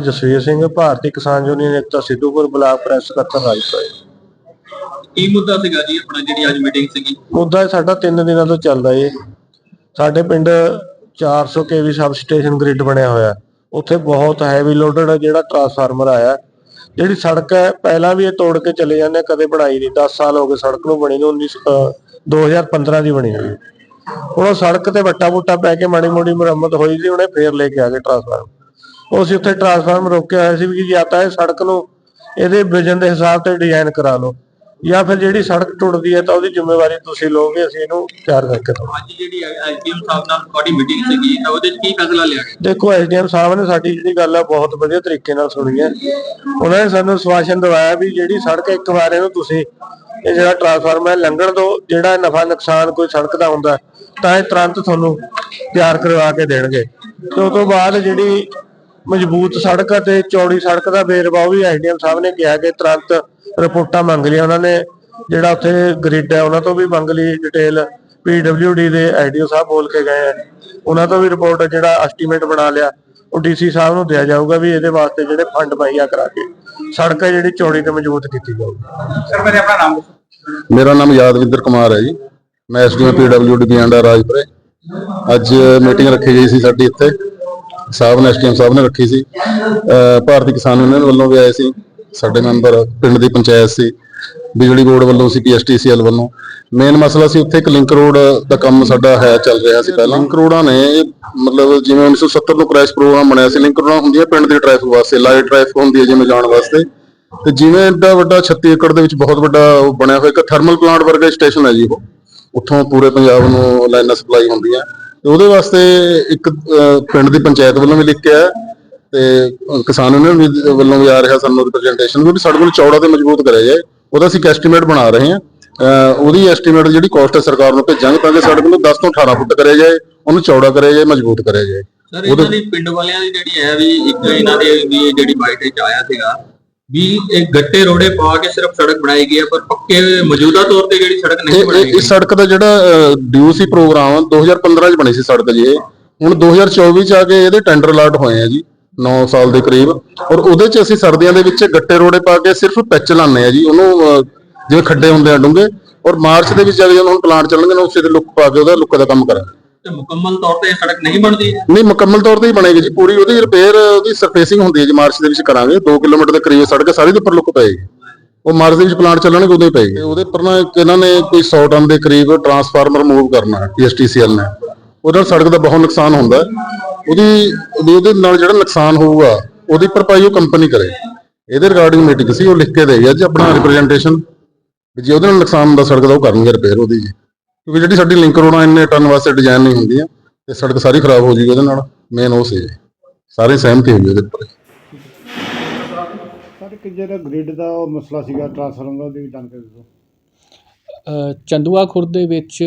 Jasveer Singh Bharti Kisan union Ekta Sidhupur block press ਸਕੱਤਰ ਰਾਜਪੁਰ ਕੀ ਮੁੱਦਾ ਸੀਗਾ ਜੀ ਆਪਣਾ ਜਿਹੜੀ ਅੱਜ ਮੀਟਿੰਗ ਸੀਗੀ? ਮੁੱਦਾ ਇਹ ਸਾਡਾ 3 ਦਿਨਾਂ ਤੋਂ ਚੱਲਦਾ ਏ। ਸਾਡੇ ਪਿੰਡ 400 ਕੇਵੀ ਸਬ ਸਟੇਸ਼ਨ ਗ੍ਰਿਡ ਬਣਿਆ ਹੋਇਆ। ਉੱਥੇ ਬਹੁਤ ਹੈਵੀ ਲੋਡਡ ਜਿਹੜਾ ਟਰਾਂਸਫਾਰਮਰ ਆਇਆ। ਜਿਹੜੀ ਸੜਕ ਹੈ ਪਹਿਲਾਂ ਵੀ ਇਹ ਤੋੜ ਕੇ ਚਲੇ ਜਾਂਦੇ ਕਦੇ ਬਣਾਈ ਨਹੀਂ। 10 ਸਾਲ ਹੋ ਗਏ ਸੜਕ ਨੂੰ ਬਣੀ ਨੂੰ 19 ਅਹ 2015 ਦੀ ਬਣੀ ਹੋਈ। ਉਹ ਸੜਕ ਤੇ ਵੱਟਾ ਬੁੱਟਾ ਪੈ ਕੇ ਮਾੜੀ ਮੋੜੀ ਮੁਰੰਮਤ ਹੋਈ ਸੀ ਉਹਨੇ ਫੇਰ ਲੈ ਕੇ ਆ ਗਏ ਟਰਾਂਸਫਾਰਮਰ ਉਹ ਅਸੀਂ ਉੱਥੇ ਟਰਾਂਸਫਾਰਮਰ ਰੋਕਿਆ ਹੋਇਆ ਸੀ ਵੀ ਜਾਂ ਤਾਂ ਇਹ ਸੜਕ ਨੂੰ ਇਹਦੇ ਵਿਜਨ ਦੇ ਹਿਸਾਬ ਤੇ ਡਿਜ਼ਾਈਨ ਕਰਾ ਲਓ ਜਾਂ ਫਿਰ ਜਿਹੜੀ ਸੜਕ ਟੁੱਟਦੀ ਹੈ ਤਾਂ ਉਹਦੀ ਜ਼ਿੰਮੇਵਾਰੀ ਤੁਸੀਂ ਲਓਗੇ ਅਸੀਂ ਇਹਨੂੰ ਤਿਆਰ ਕਰਕੇ ਦਵਾਂਗੇ। ਅੱਜ ਜਿਹੜੀ ਐਸਡੀਐਮ ਸਾਹਿਬ ਨਾਲ ਤੁਹਾਡੀ ਮੀਟਿੰਗ ਸੀਗੀ ਤਾਂ ਉਹਦੇ 'ਚ ਕੀ ਫੈਸਲਾ ਲਿਆ ਗਿਆ? ਦੇਖੋ ਐਸਡੀਐਮ ਸਾਹਿਬ ਨੇ ਸਾਡੀ ਜਿਹੜੀ ਗੱਲ ਹੈ ਬਹੁਤ ਵਧੀਆ ਤਰੀਕੇ ਨਾਲ ਸੁਣੀ ਹੈ। ਉਹਨਾਂ ਨੇ ਸਾਨੂੰ ਸਵਾਸ਼ਨ ਦਵਾਇਆ ਵੀ ਜਿਹੜੀ ਸੜਕ ਇੱਕ ਵਾਰ ਇਹਨੂੰ ਤੁਸੀਂ ਇਹ ਜਿਹੜਾ ਟਰਾਂਸਫਾਰਮਰ ਹੈ ਲੰਘਣ ਦੋ ਜਿਹੜਾ ਨਫਾ ਨੁਕਸਾਨ ਕੋਈ ਸੜਕ ਦਾ ਹੁੰਦਾ ਤਾਂ ਇਹ ਤੁਰੰਤ ਤੁਹਾਨੂੰ ਤਿਆਰ ਕਰਵਾ ਕੇ ਦੇਣਗੇ। ਤੇ ਉਸ ਤੋਂ ਬਾਅਦ ਜਿਹੜੀ ਮਜ਼ਬੂਤ ਸੜਕ ਅਤੇ ਚੌੜੀ ਸੜਕ ਦਾ ਵੇਰਵਾ ਉਹ ਵੀ ਐਸਡੀਐਮ ਸਾਹਿਬ ਨੇ ਕਿਹਾ ਕਿ ਤੁਰੰਤ ਰਿਪੋਰਟਾਂ ਮੰਗ ਲਿਆ ਉਹਨਾਂ ਨੇ ਜਿਹੜਾ ਉੱਥੇ ਗ੍ਰਿਡ ਹੈ ਉਹਨਾਂ ਤੋਂ ਵੀ ਮੰਗ ਲਈ ਡਿਟੇਲ ਪੀਡਬਲਯੂਡੀ ਦੇ ਐਡੀਓ ਸਾਹਿਬ ਬੋਲ ਕੇ ਗਏ ਆ। ਉਹਨਾਂ ਤੋਂ ਵੀ ਰਿਪੋਰਟ ਜਿਹੜਾ ਐਸਟੀਮੇਟ ਬਣਾ ਲਿਆ ਉਹ ਡੀਸੀ ਸਾਹਿਬ ਨੂੰ ਦਿਆ ਜਾਊਗਾ ਵੀ ਇਹਦੇ ਵਾਸਤੇ ਜਿਹੜੇ ਫੰਡ ਮੁਹੱਈਆ ਕਰਾ ਕੇ ਸੜਕ ਜਿਹੜੀ ਚੌੜੀ ਤੇ ਮਜ਼ਬੂਤ ਕੀਤੀ ਜਾਊਗੀ। ਸਰ ਮੇਰੇ ਆਪਣਾ ਨਾਮ ਮੇਰਾ ਨਾਮ ਯਾਦਵਿੰਦਰ ਕੁਮਾਰ ਹੈ ਜੀ। ਮੈਂ ਐਸਡੀਐਮ ਪੀਡਬਲਯੂਡੀ ਦੀ ਅੰਡਰ ਰਾਜਪੁਰੇ। ਅੱਜ ਮੀਟਿੰਗ ਰੱਖੀ ਗਈ ਸੀ ਸਾਡੀ ਇੱਥੇ। ਸਾਹਿਬ ਨੇ, ਐਸਡੀਐਮ ਸਾਹਿਬ ਨੇ ਰੱਖੀ ਸੀ। ਭਾਰਤੀ ਕਿਸਾਨ ਯੂਨੀਅਨ ਵੱਲੋਂ ਵੀ ਆਏ ਸੀ। ਸਾਡੇ ਮੈਂਬਰ ਪਿੰਡ ਦੀ ਪੰਚਾਇਤ ਸੀ। ਬਿਜਲੀ ਬੋਰਡ ਵੱਲੋਂ ਸੀ, ਪੀਐਸਟੀਸੀਐਲ ਵੱਲੋਂ। ਮੇਨ ਮਸਲਾ ਸੀ, ਉੱਥੇ ਇੱਕ ਲਿੰਕ ਰੋਡ ਦਾ ਕੰਮ ਸਾਡਾ ਹੈ, ਚੱਲ ਰਿਹਾ ਸੀ ਪਹਿਲਾਂ। ਲਿੰਕ ਰੋਡਾਂ ਨੇ ਮਤਲਬ ਜਿਵੇਂ 1970 ਨੂੰ ਕ੍ਰੈਸ਼ ਪ੍ਰੋਗਰਾਮ ਬਣਿਆ ਸੀ, ਲਿੰਕ ਰੋਡਾਂ ਹੁੰਦੀਆਂ ਪਿੰਡ ਦੇ ਟ੍ਰੈਫਿਕ ਵਾਸਤੇ ਲਾਈਟ ਟ੍ਰੈਫਿਕ ਹੁੰਦੀ ਹੈ ਜਿਵੇਂ ਜਾਣ ਵਾਸਤੇ। ਤੇ ਜਿਵੇਂ ਏਡਾ ਵੱਡਾ 36 ਏਕੜ ਦੇ ਵਿੱਚ ਬਹੁਤ ਵੱਡਾ ਬਣਿਆ ਹੋਇਆ, ਇੱਕ ਥਰਮਲ ਪਲਾਂਟ ਵਰਗਾ ਸਟੇਸ਼ਨ ਹੈ ਜੀ ਉਹ। ਉੱਥੋਂ ਪੂਰੇ ਪੰਜਾਬ ਨੂੰ ਲਾਈਨਾਂ ਸਪਲਾਈ ਹੁੰਦੀਆਂ ਤੇ ਉਹਦੇ ਵਾਸਤੇ ਇੱਕ ਪਿੰਡ ਦੀ ਪੰਚਾਇਤ ਵੱਲੋਂ ਵੀ ਲਿਖਿਆ ਹੈ ਤੇ ਕਿਸਾਨ ਯੂਨੀਅਨ ਵੱਲੋਂ ਵੀ ਆ ਰਿਹਾ ਸਾਨੂੰ ਰਿਪਰੈਜ਼ੈਂਟੇਸ਼ਨ ਵੀ ਸਾਡੇ ਕੋਲ ਚੌੜਾ ਤੇ ਮਜ਼ਬੂਤ ਕਰਿਆ ਜਾਏ, ਉਹਦਾ ਅਸੀਂ ਐਸਟੀਮੇਟ ਬਣਾ ਰਹੇ ਹਾਂ। ਉਹਦੀ ਐਸਟੀਮੇਟ ਜਿਹੜੀ ਕੋਸਟ ਹੈ ਸਰਕਾਰ ਨੂੰ ਭੇਜਾਂਗੇ ਤਾਂ ਕਿ ਸਾਡੇ ਕੋਲ 10 ਤੋਂ 18 ਫੁੱਟ ਕਰਿਆ ਜਾਏ, ਉਹਨੂੰ ਚੌੜਾ ਕਰਿਆ ਜਾਏ, ਮਜ਼ਬੂਤ ਕਰਿਆ ਜਾਏ। ਸਰ ਇਹਨਾਂ ਦੀ ਪਿੰਡ ਵਾਲਿਆਂ ਦੀ ਜਿਹੜੀ ਹੈ ਵੀ ਇੱਕ ਇਹਨਾਂ ਦੇ ਵੀ ਜਿਹੜੀ ਬਾਈਟ ਵਿੱਚ ਆਇਆ ਸੀਗਾ ਵੀ ਇਹ ਗੱਟੇ ਰੋੜੇ ਪਾ ਕੇ ਸਿਰਫ ਸੜਕ ਬਣਾਈ ਗਈ ਹੈ ਪਰ ਪੱਕੇ ਮੌਜੂਦਾ ਤੌਰ ਤੇ ਜਿਹੜੀ ਸੜਕ ਨਹੀਂ ਬਣਾਈ ਇਹ ਗਈ। ਸੜਕ ਦਾ ਜਿਹੜਾ ਡਿਊ ਸੀ ਪ੍ਰੋਗਰਾਮ 2015 ਚ ਬਣੀ ਸੀ ਸੜਕ ਜੀ ਹੁਣ 2024 ਚ ਆ ਕੇ ਇਹਦੇ ਟੈਂਡਰ ਅਲਾਟ ਹੋਏ ਆ ਜੀ 9 ਸਾਲ ਦੇ ਕਰੀਬ। ਔਰ ਉਹਦੇ ਚ ਅਸੀਂ ਸਰਦੀਆਂ ਦੇ ਵਿੱਚ ਗੱਟੇ ਰੋੜੇ ਪਾ ਕੇ ਸਿਰਫ ਪੈਚ ਲਾਉਂਦੇ ਆ ਜੀ ਉਹਨੂੰ ਜਿਵੇਂ ਖੱਡੇ ਹੁੰਦੇ ਆ ਡੂੰਘੇ। ਔਰ ਮਾਰਚ ਦੇ ਵਿੱਚ ਜਦੋਂ ਹੁਣ ਪਲਾਂਟ ਚੱਲਣਗੇ ਨਾ ਉਸੇ ਤੇ ਲੁੱਕ ਪਾ ਕੇ ਉਹਦਾ ਲੁੱਕ ਦਾ ਕੰਮ ਕਰਾਂਗੇ। ਤੇ ਮੁਕੰਮਲ ਤੌਰ ਤੇ ਇਹ ਸੜਕ ਨਹੀਂ ਬਣਦੀ ਨਹੀਂ ਮੁਕੰਮਲ ਤੌਰ ਤੇ ਹੀ ਬਣੇਗੀ ਜੀ। ਪੂਰੀ ਉਹਦੀ ਰਿਪੇਅਰ ਉਹਦੀ ਸਰਫੇਸਿੰਗ ਹੁੰਦੀ ਹੈ ਜੀ ਮਾਰਚ ਦੇ ਵਿੱਚ ਕਰਾਂਗੇ। 2 ਕਿਲੋਮੀਟਰ ਦੇ ਕਰੀਬ ਸੜਕ ਹੈ, ਸਾਰੀ ਦੇ ਉੱਪਰ ਲੁੱਕ ਪਏਗੀ। ਉਹ ਮਾਰਚ ਦੇ ਵਿੱਚ ਪਲਾਂਟ ਚੱਲਣਗੇ ਉਦੋਂ ਹੀ ਪਏਗੀ। ਤੇ ਉਹਦੇ ਉੱਪਰ ਨਾ ਇੱਕ ਇਹਨਾਂ ਨੇ ਕੋਈ 100 ਟਨ ਦੇ ਕਰੀਬ ਟਰਾਂਸਫਾਰਮਰ ਮੂਵ ਕਰਨਾ ਹੈ ਪੀਐਸਟੀਸੀਐਲ ਨੇ। ਉਹਦੇ ਨਾਲ ਸੜਕ ਦਾ ਬਹੁਤ ਨੁਕਸਾਨ ਹੁੰਦਾ ਹੈ। ਉਹਦੀ ਉਹਦੇ ਨਾਲ ਜਿਹੜਾ ਨੁਕਸਾਨ ਹੋਊਗਾ ਉਹਦੀ ਭਰਪਾਈ ਉਹ ਕੰਪਨੀ ਕਰੇ। ਇਹਦੇ ਰਿਗਾਰਡਿੰਗ ਮੀਟਿੰਗ ਸੀ ਉਹ ਲਿਖ ਕੇ ਦੇਈ ਅੱਜ ਆਪਣਾ ਰਿਪਰੈਜ਼ੈਂਟੇਸ਼ਨ ਜੇ ਉਹਦੇ ਨਾਲ ਨੁਕਸਾਨ ਹੁੰਦਾ ਸੜਕ ਦਾ ਉਹ ਕਰਨਗੇ ਰਿਪੇਅਰ ਉਹਦੀ ਜੀ। ਕਿਉਂਕਿ ਜਿਹੜੀ ਸਾਡੀ ਲਿੰਕ ਰੋਡਾਂ ਇੰਨੇ ਟਨ ਵਾਸਤੇ ਡਿਜ਼ਾਈਨ ਨਹੀਂ ਹੁੰਦੀਆਂ ਤੇ ਸੜਕ ਸਾਰੀ ਖਰਾਬ ਹੋ ਜੂਗੀ ਉਹਦੇ ਨਾਲ ਮੇਨ ਉਹ ਸੀ। ਸਾਰੇ ਸਹਿਮਤੀ ਹੋਈ ਉਹਦੇ ਉੱਪਰ। ਸਰ ਇੱਕ ਜਿਹੜਾ ਗ੍ਰਿਡ ਦਾ ਉਹ ਮਸਲਾ ਸੀਗਾ ਟ੍ਰਾਂਸਫਾਰਮਰ ਦੀ ਵੀ ਜਾਣਕਾਰੀ ਦਿਓ। ਅ, ਚੰਦੂਆ ਖੁਰਦ ਦੇ ਵਿੱਚ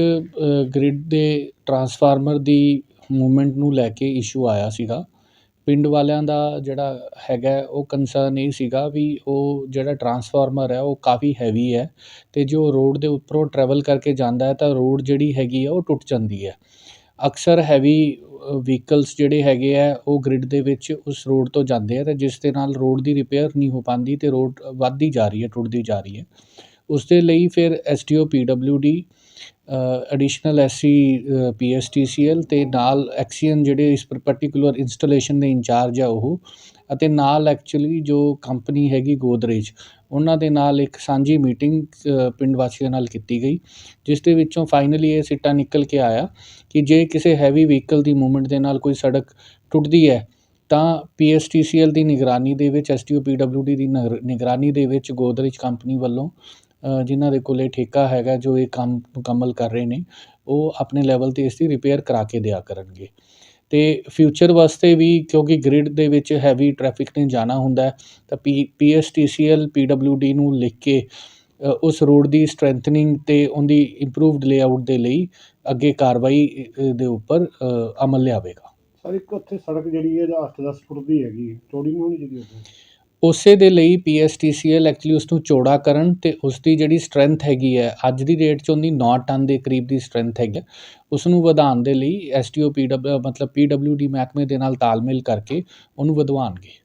ਗ੍ਰਿਡ ਦੇ ਟਰਾਂਸਫਾਰਮਰ ਦੀ ਮੂਵਮੈਂਟ ਨੂੰ ਲੈ ਕੇ ਇਸ਼ੂ ਆਇਆ ਸੀਗਾ। ਪਿੰਡ ਵਾਲਿਆਂ ਦਾ ਜਿਹੜਾ ਹੈਗਾ, ਉਹ ਕੰਸਰਨ ਇਹ ਸੀਗਾ ਵੀ ਉਹ ਜਿਹੜਾ ਟਰਾਂਸਫਾਰਮਰ ਹੈ, ਉਹ ਕਾਫੀ ਹੈਵੀ ਹੈ ਅਤੇ ਜੋ ਰੋਡ ਦੇ ਉੱਪਰੋਂ ਟਰੈਵਲ ਕਰਕੇ ਜਾਂਦਾ ਤਾਂ ਰੋਡ ਜਿਹੜੀ ਹੈਗੀ ਆ ਉਹ ਟੁੱਟ ਜਾਂਦੀ ਹੈ। ਅਕਸਰ ਹੈਵੀ ਵਹੀਕਲਸ ਜਿਹੜੇ ਹੈਗੇ ਆ ਉਹ ਗਰਿੱਡ ਦੇ ਵਿੱਚ ਉਸ ਰੋਡ ਤੋਂ ਜਾਂਦੇ ਆ ਅਤੇ ਜਿਸ ਦੇ ਨਾਲ ਰੋਡ ਦੀ ਰਿਪੇਅਰ ਨਹੀਂ ਹੋ ਪਾਉਂਦੀ ਅਤੇ ਰੋਡ ਵੱਧਦੀ ਜਾ ਰਹੀ ਹੈ, ਟੁੱਟਦੀ ਜਾ ਰਹੀ ਹੈ। ਉਸ ਦੇ ਲਈ ਫਿਰ S D O P W D additional SC PSTCL ਤੇ ਨਾਲ ਐਕਸੀਅਨ ਜਿਹੜੇ ਇਸ ਪਾਰਟਿਕੂਲਰ ਇੰਸਟਾਲੇਸ਼ਨ ਦੇ ਇੰਚਾਰਜ ਆ ਉਹ ਅਤੇ ਨਾਲ ਐਕਚੁਅਲੀ ਜੋ ਕੰਪਨੀ ਹੈਗੀ ਗੋਦਰੇਜ, ਉਹਨਾਂ ਦੇ ਨਾਲ ਇੱਕ ਸਾਂਝੀ ਮੀਟਿੰਗ ਪਿੰਡ ਵਾਸੀਆਂ ਨਾਲ ਕੀਤੀ ਗਈ, ਜਿਸ ਦੇ ਵਿੱਚੋਂ ਫਾਈਨਲੀ ਇਹ ਸਿੱਟਾ ਨਿਕਲ ਕੇ ਆਇਆ ਕਿ ਜੇ ਕਿਸੇ ਹੈਵੀ ਵਹੀਕਲ ਦੀ ਮੂਵਮੈਂਟ ਦੇ ਨਾਲ ਕੋਈ ਸੜਕ ਟੁੱਟਦੀ ਹੈ, ਤਾਂ ਪੀਐਸਟੀਸੀਐਲ ਦੀ ਨਿਗਰਾਨੀ ਦੇ ਵਿੱਚ ਐਸਟੀਓ ਪੀਡਬਲਯੂਡੀ ਦੀ ਨਗਰ- ਨਿਗਰਾਨੀ ਦੇ ਵਿੱਚ ਗੋਦਰੇਜ ਕੰਪਨੀ ਵੱਲੋਂ ਜਿਨ੍ਹਾਂ ਦੇ ਕੋਲ ਠੇਕਾ ਹੈਗਾ ਜੋ ਇਹ ਕੰਮ ਮੁਕੰਮਲ ਕਰ ਰਹੇ ਨੇ, ਉਹ ਆਪਣੇ ਲੈਵਲ ਤੇ ਇਸ ਦੀ ਰਿਪੇਅਰ ਕਰਾ ਕੇ ਦਿਆ ਕਰਨਗੇ। ਅਤੇ ਫਿਊਚਰ ਵਾਸਤੇ ਵੀ ਕਿਉਂਕਿ ਗਰਿੱਡ ਦੇ ਵਿੱਚ ਹੈਵੀ ਟਰੈਫਿਕ ਨੇ ਜਾਣਾ ਹੁੰਦਾ ਤਾਂ P P S T C L P W D ਨੂੰ ਲਿਖ ਕੇ ਉਸ ਰੋਡ ਦੀ ਸਟਰੈਂਥਨਿੰਗ ਅਤੇ ਉਹਦੀ ਇੰਪਰੂਵਡ ਲੇਆਊਟ ਦੇ ਲਈ ਅੱਗੇ ਕਾਰਵਾਈ ਦੇ ਉੱਪਰ ਅਮਲ ਲਿਆਵੇਗਾ। ਸਰ, ਇੱਕ ਉੱਥੇ ਸੜਕ ਜਿਹੜੀ ਹੈ 8-10 ਫੁੱਟ ਦੀ ਹੈਗੀ ਚੌੜੀ ਨਹੀਂ ਹੋਣੀ ਚਾਹੀਦੀ ਉਸੇ ਦੇ ਲਈ ਪੀਐਸਟੀਸੀਐਲ ਐਕਚੁਅਲੀ ਉਸ ਨੂੰ ਚੌੜਾ ਕਰਨ ਤੇ ਉਸ ਦੀ ਜਿਹੜੀ ਸਟਰੈਂਥ ਹੈਗੀ ਹੈ, ਅੱਜ ਦੀ ਡੇਟ 'ਚ ਉਹਦੀ 9 ਟਨ ਦੇ ਕਰੀਬ ਦੀ ਸਟਰੈਂਥ ਹੈਗੀ ਹੈ। ਉਸ ਨੂੰ ਵਧਾਉਣ ਦੇ ਲਈ ਐਸਟੀਓ ਪੀਡਬਲਯੂ ਮਤਲਬ ਪੀਡਬਲਯੂਡੀ ਮਹਿਕਮੇ ਦੇ ਨਾਲ ਤਾਲਮੇਲ ਕਰਕੇ ਉਹਨੂੰ ਵਧਵਾਉਣਗੇ